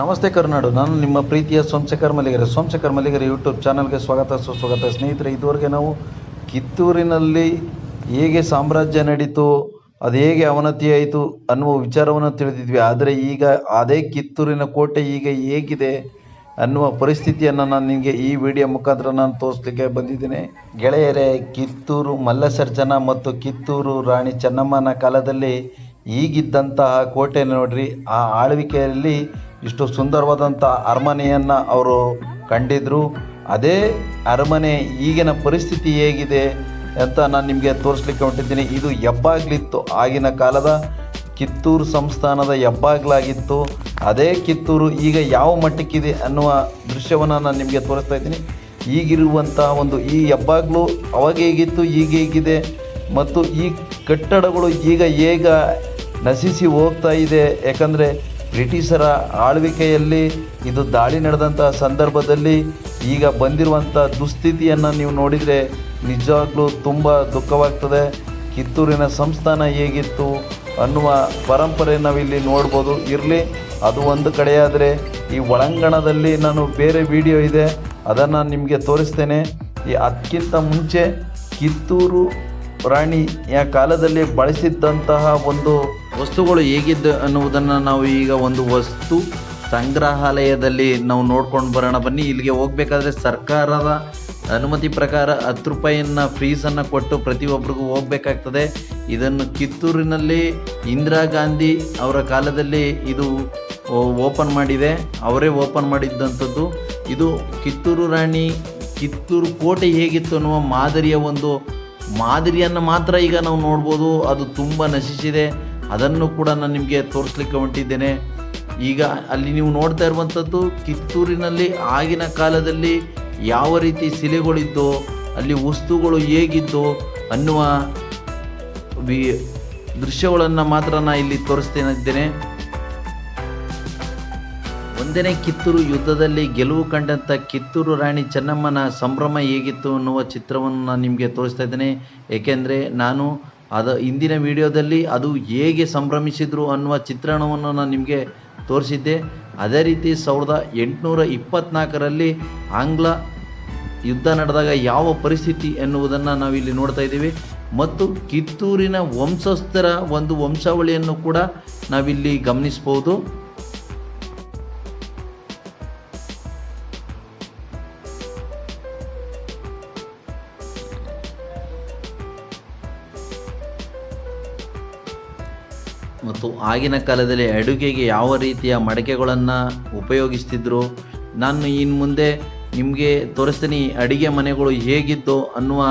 ನಮಸ್ತೆ ಕರ್ನಾಡು, ನಾನು ನಿಮ್ಮ ಪ್ರೀತಿಯ ಸೋಮಶೇಖರ್ ಮಲ್ಲಿಗರೆ. ಸೋಮಶೇಖರ್ ಮಲ್ಲಿಗೆರೆ ಯೂಟ್ಯೂಬ್ ಚಾನಲ್ಗೆ ಸ್ವಾಗತ, ಸುಸ್ವಾಗತ. ಸ್ನೇಹಿತರೆ, ಇದುವರೆಗೆ ನಾವು ಕಿತ್ತೂರಿನಲ್ಲಿ ಹೇಗೆ ಸಾಮ್ರಾಜ್ಯ ನಡೀತು, ಅದು ಹೇಗೆ ಅವನತಿ ಆಯಿತು ಅನ್ನುವ ವಿಚಾರವನ್ನು ತಿಳಿದಿದ್ವಿ. ಆದರೆ ಈಗ ಅದೇ ಕಿತ್ತೂರಿನ ಕೋಟೆ ಈಗ ಹೇಗಿದೆ ಅನ್ನುವ ಪರಿಸ್ಥಿತಿಯನ್ನು ನಾನು ನಿಮಗೆ ಈ ವಿಡಿಯೋ ಮುಖಾಂತರ ನಾನು ತೋರಿಸ್ಲಿಕ್ಕೆ ಬಂದಿದ್ದೇನೆ. ಗೆಳೆಯರೇ, ಕಿತ್ತೂರು ಮಲ್ಲಸರ್ಜನ ಮತ್ತು ಕಿತ್ತೂರು ರಾಣಿ ಚೆನ್ನಮ್ಮನ ಕಾಲದಲ್ಲಿ ಈಗಿದ್ದಂತಹ ಕೋಟೆ ನೋಡ್ರಿ. ಆ ಆಳ್ವಿಕೆಯಲ್ಲಿ ಇಷ್ಟು ಸುಂದರವಾದಂಥ ಅರಮನೆಯನ್ನು ಅವರು ಕಂಡಿದ್ರು. ಅದೇ ಅರಮನೆ ಈಗಿನ ಪರಿಸ್ಥಿತಿ ಹೇಗಿದೆ ಅಂತ ನಾನು ನಿಮಗೆ ತೋರಿಸ್ಲಿಕ್ಕೆ ಹೊಂಟಿದ್ದೀನಿ. ಇದು ಹೆಬ್ಬಾಗ್ಲಿತ್ತು ಆಗಿನ ಕಾಲದ ಕಿತ್ತೂರು ಸಂಸ್ಥಾನದ ಹೆಬ್ಬಾಗ್ಲಾಗಿತ್ತು. ಅದೇ ಕಿತ್ತೂರು ಈಗ ಯಾವ ಮಟ್ಟಕ್ಕಿದೆ ಅನ್ನುವ ದೃಶ್ಯವನ್ನು ನಾನು ನಿಮಗೆ ತೋರಿಸ್ತಾ ಇದ್ದೀನಿ. ಈಗಿರುವಂಥ ಒಂದು ಈ ಹೆಬ್ಬಾಗ್ಲು ಅವಾಗ ಹೇಗಿತ್ತು, ಈಗ ಹೇಗಿದೆ, ಮತ್ತು ಈ ಕಟ್ಟಡಗಳು ಈಗ ಹೇಗ ನಶಿಸಿ ಹೋಗ್ತಾ ಇದೆ. ಯಾಕಂದರೆ ಬ್ರಿಟಿಷರ ಆಳ್ವಿಕೆಯಲ್ಲಿ ಇದು ದಾಳಿ ನಡೆದಂಥ ಸಂದರ್ಭದಲ್ಲಿ ಈಗ ಬಂದಿರುವಂಥ ದುಸ್ಥಿತಿಯನ್ನು ನೀವು ನೋಡಿದರೆ ನಿಜವಾಗ್ಲೂ ತುಂಬ ದುಃಖವಾಗ್ತದೆ. ಕಿತ್ತೂರಿನ ಸಂಸ್ಥಾನ ಹೇಗಿತ್ತು ಅನ್ನುವ ಪರಂಪರೆ ನಾವಿಲ್ಲಿ ನೋಡ್ಬೋದು. ಇರಲಿ, ಅದು ಒಂದು ಕಡೆಯಾದರೆ ಈ ಒಳಾಂಗಣದಲ್ಲಿ ನಾನು ಬೇರೆ ವಿಡಿಯೋ ಇದೆ, ಅದನ್ನು ನಿಮಗೆ ತೋರಿಸ್ತೇನೆ. ಈ ಅದಕ್ಕಿಂತ ಮುಂಚೆ ಕಿತ್ತೂರು ರಾಣಿಯ ಕಾಲದಲ್ಲಿ ಬಳಸಿದ್ದಂತಹ ಒಂದು ವಸ್ತುಗಳು ಹೇಗಿದ್ದು ಅನ್ನುವುದನ್ನು ನಾವು ಈಗ ಒಂದು ವಸ್ತು ಸಂಗ್ರಹಾಲಯದಲ್ಲಿ ನಾವು ನೋಡ್ಕೊಂಡು ಬರೋಣ. ಬನ್ನಿ, ಇಲ್ಲಿಗೆ ಹೋಗ್ಬೇಕಾದ್ರೆ ಸರ್ಕಾರದ ಅನುಮತಿ ಪ್ರಕಾರ ಹತ್ತು ರೂಪಾಯಿಯನ್ನು ಫೀಸನ್ನು ಕೊಟ್ಟು ಪ್ರತಿಯೊಬ್ಬರಿಗೂ ಹೋಗ್ಬೇಕಾಗ್ತದೆ. ಇದನ್ನು ಕಿತ್ತೂರಿನಲ್ಲಿ ಇಂದಿರಾ ಗಾಂಧಿ ಅವರ ಕಾಲದಲ್ಲಿ ಇದು ಓಪನ್ ಮಾಡಿದೆ. ಅವರೇ ಓಪನ್ ಮಾಡಿದ್ದಂಥದ್ದು. ಇದು ಕಿತ್ತೂರು ರಾಣಿ, ಕಿತ್ತೂರು ಕೋಟೆ ಹೇಗಿತ್ತು ಅನ್ನುವ ಮಾದರಿಯ ಒಂದು ಮಾದರಿಯನ್ನು ಮಾತ್ರ ಈಗ ನಾವು ನೋಡ್ಬೋದು. ಅದು ತುಂಬ ನಶಿಸಿದೆ. ಅದನ್ನು ಕೂಡ ನಾನು ನಿಮಗೆ ತೋರಿಸ್ಲಿಕ್ಕೆ ಹೊಂಟಿದ್ದೇನೆ. ಈಗ ಅಲ್ಲಿ ನೀವು ನೋಡ್ತಾ ಇರುವಂಥದ್ದು ಕಿತ್ತೂರಿನಲ್ಲಿ ಆಗಿನ ಕಾಲದಲ್ಲಿ ಯಾವ ರೀತಿ ಶಿಲೆಗಳಿದ್ದೋ, ಅಲ್ಲಿ ವಸ್ತುಗಳು ಹೇಗಿದ್ದೋ ಅನ್ನುವ ವಿ ದೃಶ್ಯಗಳನ್ನು ಮಾತ್ರ ನಾನು ಇಲ್ಲಿ ತೋರಿಸ್ತೇನಿದ್ದೇನೆ ಒಂದನೇ ಕಿತ್ತೂರು ಯುದ್ಧದಲ್ಲಿ ಗೆಲುವು ಕಂಡಂಥ ಕಿತ್ತೂರು ರಾಣಿ ಚೆನ್ನಮ್ಮನ ಸಂಭ್ರಮ ಹೇಗಿತ್ತು ಅನ್ನುವ ಚಿತ್ರವನ್ನು ನಾನು ನಿಮಗೆ ತೋರಿಸ್ತಾ ಇದ್ದೇನೆ. ಏಕೆಂದರೆ ನಾನು ಅದು ಇಂದಿನ ವಿಡಿಯೋದಲ್ಲಿ ಅದು ಹೇಗೆ ಸಂಭ್ರಮಿಸಿದ್ರು ಅನ್ನುವ ಚಿತ್ರಣವನ್ನು ನಾನು ನಿಮಗೆ ತೋರಿಸಿದ್ದೆ. ಅದೇ ರೀತಿ ಸಾವಿರದ ಎಂಟುನೂರ ಇಪ್ಪತ್ತ್ನಾಲ್ಕರಲ್ಲಿ ಆಂಗ್ಲ ಯುದ್ಧ ನಡೆದಾಗ ಯಾವ ಪರಿಸ್ಥಿತಿ ಎನ್ನುವುದನ್ನು ನಾವಿಲ್ಲಿ ನೋಡ್ತಾ ಇದ್ದೀವಿ. ಮತ್ತು ಕಿತ್ತೂರಿನ ವಂಶಸ್ಥರ ಒಂದು ವಂಶಾವಳಿಯನ್ನು ಕೂಡ ನಾವಿಲ್ಲಿ ಗಮನಿಸ್ಬೋದು. ಆಗಿನ ಕಾಲದಲ್ಲಿ ಅಡುಗೆಗೆ ಯಾವ ರೀತಿಯ ಮಡಕೆಗಳನ್ನು ಉಪಯೋಗಿಸ್ತಿದ್ರು? ನಾನು ಇನ್ನು ಮುಂದೆ ನಿಮಗೆ ತೋರಿಸ್ತೀನಿ ಅಡುಗೆ ಮನೆಗಳು ಹೇಗಿತ್ತು ಅನ್ನುವ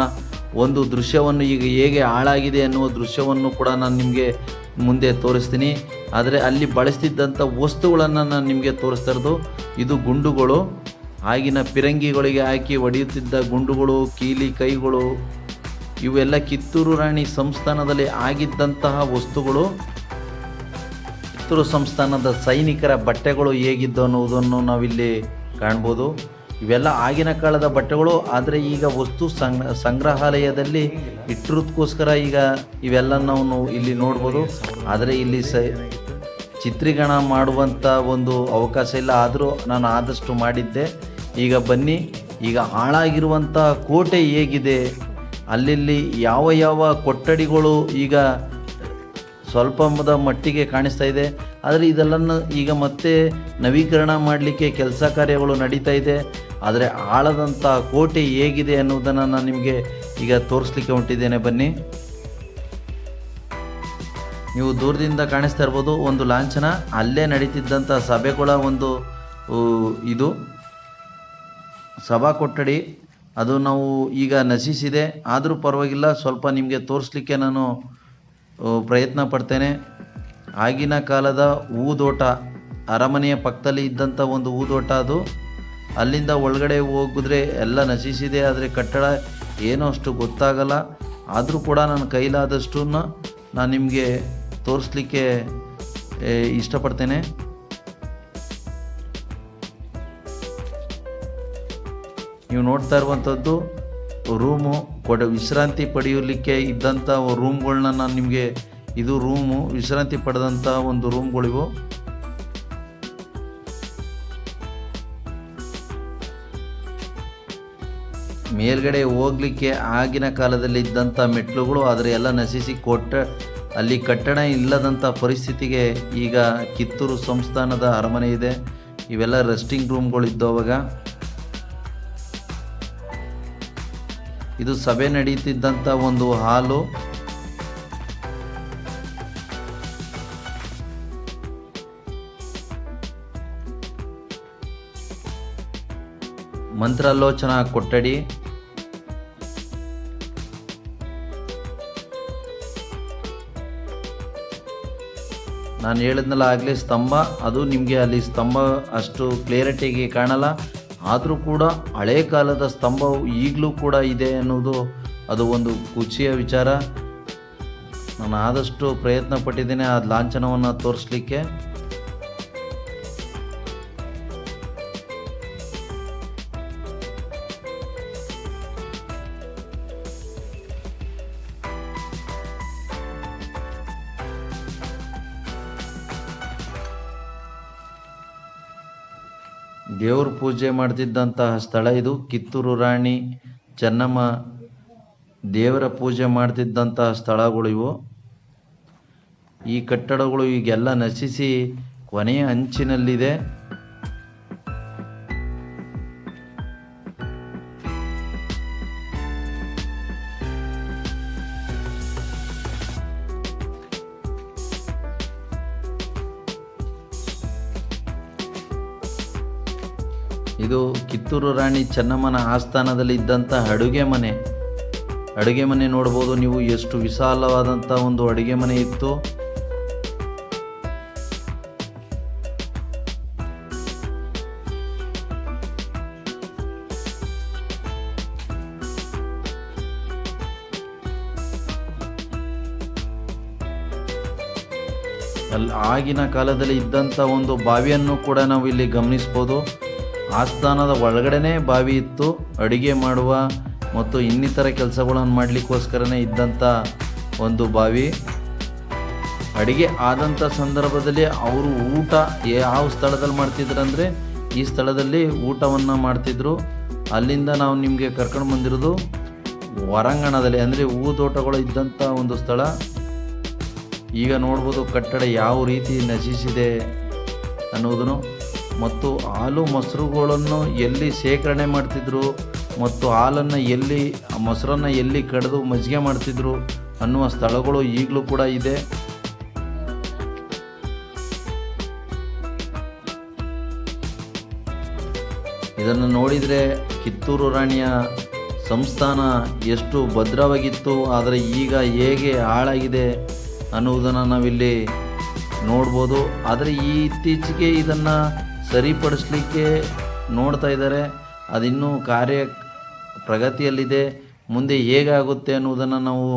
ಒಂದು ದೃಶ್ಯವನ್ನು ಈಗ ಹೇಗೆ ಹಾಳಾಗಿದೆ ಅನ್ನುವ ದೃಶ್ಯವನ್ನು ಕೂಡ ನಾನು ನಿಮಗೆ ಮುಂದೆ ತೋರಿಸ್ತೀನಿ. ಆದರೆ ಅಲ್ಲಿ ಬಳಸ್ತಿದ್ದಂಥ ವಸ್ತುಗಳನ್ನು ನಾನು ನಿಮಗೆ ತೋರಿಸ್ತಾ ಇರೋದು, ಇದು ಗುಂಡುಗಳು. ಆಗಿನ ಪಿರಂಗಿಗಳಿಗೆ ಹಾಕಿ ಹೊಡೆಯುತ್ತಿದ್ದ ಗುಂಡುಗಳು, ಕೀಲಿ ಕೈಗಳು, ಇವೆಲ್ಲ ಕಿತ್ತೂರು ರಾಣಿ ಸಂಸ್ಥಾನದಲ್ಲಿ ಆಗಿದ್ದಂತಹ ವಸ್ತುಗಳು. ಕಿತ್ತೂರು ಸಂಸ್ಥಾನದ ಸೈನಿಕರ ಬಟ್ಟೆಗಳು ಹೇಗಿದ್ದು ಅನ್ನುವುದನ್ನು ನಾವಿಲ್ಲಿ ಕಾಣ್ಬೋದು. ಇವೆಲ್ಲ ಆಗಿನ ಕಾಲದ ಬಟ್ಟೆಗಳು, ಆದರೆ ಈಗ ವಸ್ತು ಸಂಗ್, ಸಂಗ್ರಹಾಲಯದಲ್ಲಿ ಇಟ್ಟಿರೋದಕ್ಕೋಸ್ಕರ ಈಗ ಇವೆಲ್ಲ ನಾವು ಇಲ್ಲಿ ನೋಡ್ಬೋದು. ಆದರೆ ಇಲ್ಲಿ ಸ, ಚಿತ್ರೀಕರಣ ಮಾಡುವಂಥ ಒಂದು ಅವಕಾಶ ಇಲ್ಲ. ಆದರೂ ನಾನು ಆದಷ್ಟು ಮಾಡಿದ್ದೆ. ಈಗ ಬನ್ನಿ, ಈಗ ಹಾಳಾಗಿರುವಂಥ ಕೋಟೆ ಹೇಗಿದೆ? ಅಲ್ಲಿ ಯಾವ ಯಾವ ಕೊಠಡಿಗಳು ಈಗ ಸ್ವಲ್ಪದ ಮಟ್ಟಿಗೆ ಕಾಣಿಸ್ತಾ ಇದೆ. ಆದರೆ ಇದೆಲ್ಲನ್ನು ಈಗ ಮತ್ತೆ ನವೀಕರಣ ಮಾಡಲಿಕ್ಕೆ ಕೆಲಸ ಕಾರ್ಯಗಳು ನಡೀತಾ ಇದೆ. ಆದರೆ ಆಳದಂಥ ಕೋಟೆ ಹೇಗಿದೆ ಅನ್ನೋದನ್ನು ನಾನು ನಿಮಗೆ ಈಗ ತೋರಿಸ್ಲಿಕ್ಕೆ ಹೊಂಟಿದ್ದೇನೆ. ಬನ್ನಿ. ನೀವು ದೂರದಿಂದ ಕಾಣಿಸ್ತಾ ಇರ್ಬೋದು, ಒಂದು ಲಾಂಛನ. ಅಲ್ಲೇ ನಡೀತಿದ್ದಂಥ ಸಭೆಗಳ ಒಂದು ಇದು. ಸಭಾ ಕೊಠಡಿ, ಅದು ನಾವು ಈಗ ನಶಿಸಿದೆ. ಆದರೂ ಪರವಾಗಿಲ್ಲ, ಸ್ವಲ್ಪ ನಿಮಗೆ ತೋರಿಸ್ಲಿಕ್ಕೆ ನಾನು ಪ್ರಯತ್ನ ಪಡ್ತೇನೆ. ಆಗಿನ ಕಾಲದ ಹೂದೋಟ ಅರಮನೆಯ ಪಕ್ಕದಲ್ಲಿ ಇದ್ದಂಥ ಒಂದು ಹೂದೋಟ ಅದು. ಅಲ್ಲಿಂದ ಒಳಗಡೆ ಹೋಗಿದ್ರೆ ಎಲ್ಲ ನಶಿಸಿದೆ, ಆದರೆ ಕಟ್ಟಡ ಏನೋ ಅಷ್ಟು ಗೊತ್ತಾಗಲ್ಲ. ಆದರೂ ಕೂಡ ನನ್ನ ಕೈಲಾದಷ್ಟು ನಾನು ನಿಮಗೆ ತೋರಿಸ್ಲಿಕ್ಕೆ ಇಷ್ಟಪಡ್ತೇನೆ. ನೀವು ನೋಡ್ತಾ ಇರುವಂಥದ್ದು ರೂಮು ಕೊಡ ವಿಶ್ರಾಂತಿ ಪಡೆಯಲಿಕ್ಕೆ ಇದ್ದಂಥ ರೂಮ್ಗಳನ್ನ ನಾನು ನಿಮಗೆ, ಇದು ರೂಮು, ವಿಶ್ರಾಂತಿ ಪಡೆದಂಥ ಒಂದು ರೂಮ್ಗಳಿವು. ಮೇಲ್ಗಡೆ ಹೋಗ್ಲಿಕ್ಕೆ ಆಗಿನ ಕಾಲದಲ್ಲಿ ಇದ್ದಂಥ ಮೆಟ್ಲುಗಳು ಆದರೆ ಎಲ್ಲ ನಶಿಸಿ ಕೊಟ್ಟ, ಅಲ್ಲಿ ಕಟ್ಟಡ ಇಲ್ಲದಂಥ ಪರಿಸ್ಥಿತಿಗೆ ಈಗ ಕಿತ್ತೂರು ಸಂಸ್ಥಾನದ ಅರಮನೆ ಇದೆ. ಇವೆಲ್ಲ ರೆಸ್ಟಿಂಗ್ ರೂಮ್ಗಳು ಇದ್ದವಾಗ ಇದು ಸಭೆ ನಡೆಯುತ್ತಿದ್ದಂಥ ಒಂದು ಹಾಲು. ಮಂತ್ರಾಲೋಚನಾ ಕೊಠಡಿ. ನಾನು ಹೇಳಿದ್ನಲ್ಲ ಆಗಲೇ ಸ್ತಂಭ, ಅದು ನಿಮಗೆ ಅಲ್ಲಿ ಸ್ತಂಭ ಅಷ್ಟು ಕ್ಲಿಯರಿಟಿಗೆ ಕಾಣಲ್ಲ. ಆದರೂ ಕೂಡ ಹಳೆ ಕಾಲದ ಸ್ತಂಭವು ಈಗಲೂ ಕೂಡ ಇದೆ ಅನ್ನೋದು ಅದು ಒಂದು ಖುಷಿಯ ವಿಚಾರ. ನಾನು ಆದಷ್ಟು ಪ್ರಯತ್ನ ಪಟ್ಟಿದ್ದೇನೆ ಆ ಲಾಂಛನವನ್ನು ತೋರಿಸ್ಲಿಕ್ಕೆ. ದೇವ್ರ ಪೂಜೆ ಮಾಡ್ತಿದ್ದಂತಹ ಸ್ಥಳ ಇದು. ಕಿತ್ತೂರು ರಾಣಿ ಚೆನ್ನಮ್ಮ ದೇವರ ಪೂಜೆ ಮಾಡ್ತಿದ್ದಂತಹ ಸ್ಥಳಗಳು ಇವು. ಈ ಕಟ್ಟಡಗಳು ಈಗೆಲ್ಲ ನಶಿಸಿ ಕೊನೆಯ ಅಂಚಿನಲ್ಲಿದೆ. ಇದು ಕಿತ್ತೂರು ರಾಣಿ ಚೆನ್ನಮ್ಮನ ಆಸ್ಥಾನದಲ್ಲಿ ಇದ್ದಂಥ ಅಡುಗೆ ಮನೆ. ಅಡುಗೆ ಮನೆ ನೋಡ್ಬೋದು ನೀವು, ಎಷ್ಟು ವಿಶಾಲವಾದಂಥ ಒಂದು ಅಡುಗೆ ಮನೆ ಇತ್ತು. ಅಲ್ಲಿ ಆಗಿನ ಕಾಲದಲ್ಲಿ ಇದ್ದಂಥ ಒಂದು ಬಾವಿಯನ್ನು ಕೂಡ ನಾವು ಇಲ್ಲಿ ಗಮನಿಸ್ಬೋದು. ಆಸ್ಥಾನದ ಒಳಗಡೆನೇ ಬಾವಿ ಇತ್ತು, ಅಡುಗೆ ಮಾಡುವ ಮತ್ತು ಇನ್ನಿತರ ಕೆಲಸಗಳನ್ನು ಮಾಡಲಿಕ್ಕೋಸ್ಕರನೇ ಇದ್ದಂಥ ಒಂದು ಬಾವಿ. ಅಡುಗೆ ಆದಂಥ ಸಂದರ್ಭದಲ್ಲಿ ಅವರು ಊಟ ಯಾವ ಸ್ಥಳದಲ್ಲಿ ಮಾಡ್ತಿದ್ರು ಅಂದರೆ ಈ ಸ್ಥಳದಲ್ಲಿ ಊಟವನ್ನು ಮಾಡ್ತಿದ್ರು. ಅಲ್ಲಿಂದ ನಾವು ನಿಮಗೆ ಕರ್ಕೊಂಡು ಬಂದಿರೋದು ಹೊರಾಂಗಣದಲ್ಲಿ ಅಂದರೆ ಹೂ ತೋಟಗಳು ಇದ್ದಂಥ ಒಂದು ಸ್ಥಳ. ಈಗ ನೋಡ್ಬೋದು ಕಟ್ಟಡ ಯಾವ ರೀತಿ ನಶಿಸಿದೆ ಅನ್ನೋದನ್ನು ಮತ್ತು ಹಾಲು ಮೊಸರುಗಳನ್ನು ಎಲ್ಲಿ ಶೇಖರಣೆ ಮಾಡ್ತಿದ್ರು ಮತ್ತು ಹಾಲನ್ನು ಎಲ್ಲಿ, ಮೊಸರನ್ನು ಎಲ್ಲಿ ಕಡಿದು ಮಜ್ಜಿಗೆ ಮಾಡ್ತಿದ್ರು ಅನ್ನುವ ಸ್ಥಳಗಳು ಈಗಲೂ ಕೂಡ ಇದೆ. ಇದನ್ನು ನೋಡಿದರೆ ಕಿತ್ತೂರು ರಾಣಿಯ ಸಂಸ್ಥಾನ ಎಷ್ಟು ಭದ್ರವಾಗಿತ್ತು, ಆದರೆ ಈಗ ಹೇಗೆ ಹಾಳಾಗಿದೆ ಅನ್ನುವುದನ್ನು ನಾವಿಲ್ಲಿ ನೋಡ್ಬೋದು. ಆದರೆ ಈ ಇತ್ತೀಚೆಗೆ ಇದನ್ನು ಸರಿಪಡಿಸ್ಲಿಕ್ಕೆ ನೋಡ್ತಾ ಇದ್ದಾರೆ. ಅದಿನ್ನೂ ಕಾರ್ಯ ಪ್ರಗತಿಯಲ್ಲಿದೆ. ಮುಂದೆ ಹೇಗಾಗುತ್ತೆ ಅನ್ನುವುದನ್ನು ನಾವು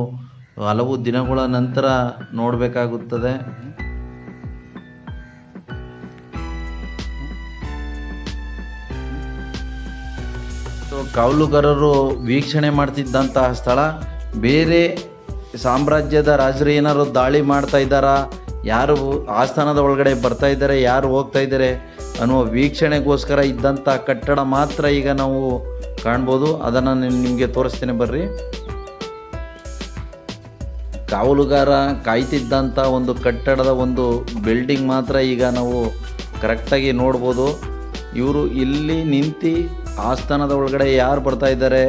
ಹಲವು ದಿನಗಳ ನಂತರ ನೋಡಬೇಕಾಗುತ್ತದೆ. ಕಾವಲುಗಾರರು ವೀಕ್ಷಣೆ ಮಾಡ್ತಿದ್ದಂತಹ ಸ್ಥಳ, ಬೇರೆ ಸಾಮ್ರಾಜ್ಯದ ರಾಜರು ಏನಾದ್ರು ದಾಳಿ ಮಾಡ್ತಾ ಇದ್ದಾರಾ? ಯಾರು ಆಸ್ಥಾನದ ಒಳಗಡೆ ಬರ್ತಾ ಇದ್ದಾರೆ? ಯಾರು ಹೋಗ್ತಾ ಇದ್ದಾರೆ? ಅನ್ನುವ ವೀಕ್ಷಣೆಗೋಸ್ಕರ ಇದ್ದಂಥ ಕಟ್ಟಡ ಮಾತ್ರ ಈಗ ನಾವು ಕಾಣ್ಬೋದು. ಅದನ್ನು ನಿಮಗೆ ತೋರಿಸ್ತೇನೆ ಬರ್ರಿ. ಕಾವಲುಗಾರ ಕಾಯ್ತಿದ್ದಂಥ ಒಂದು ಕಟ್ಟಡದ ಒಂದು ಬಿಲ್ಡಿಂಗ್ ಮಾತ್ರ ಈಗ ನಾವು ಕರೆಕ್ಟಾಗಿ ನೋಡ್ಬೋದು. ಇವರು ಇಲ್ಲಿ ನಿಂತು ಆಸ್ಥಾನದ ಒಳಗಡೆ ಯಾರು ಬರ್ತಾ ಇದ್ದಾರೆ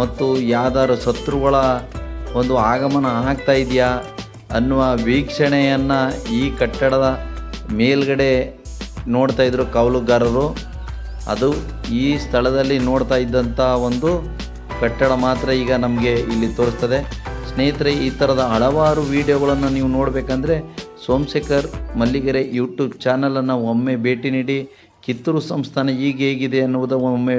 ಮತ್ತು ಯಾವ್ದಾರು ಶತ್ರುಗಳ ಒಂದು ಆಗಮನ ಆಗ್ತಾ ಇದೆಯಾ ಅನ್ನುವ ವೀಕ್ಷಣೆಯನ್ನು ಈ ಕಟ್ಟಡದ ಮೇಲ್ಗಡೆ ನೋಡ್ತಾ ಇದ್ರು ಕೌಲುಗಾರರು. ಅದು ಈ ಸ್ಥಳದಲ್ಲಿ ನೋಡ್ತಾ ಇದ್ದಂಥ ಒಂದು ಕಟ್ಟಡ ಮಾತ್ರ ಈಗ ನಮಗೆ ಇಲ್ಲಿ ತೋರಿಸ್ತದೆ. ಸ್ನೇಹಿತರೆ, ಈ ಥರದ ಹಲವಾರು ವಿಡಿಯೋಗಳನ್ನು ನೀವು ನೋಡಬೇಕಂದ್ರೆ ಸೋಮಶೇಖರ್ ಮಲ್ಲಿಗೆರೆ ಯೂಟ್ಯೂಬ್ ಚಾನಲನ್ನು ಒಮ್ಮೆ ಭೇಟಿ ನೀಡಿ. ಕಿತ್ತೂರು ಸಂಸ್ಥಾನ ಈಗ ಹೇಗಿದೆ ಅನ್ನುವುದು ಒಮ್ಮೆ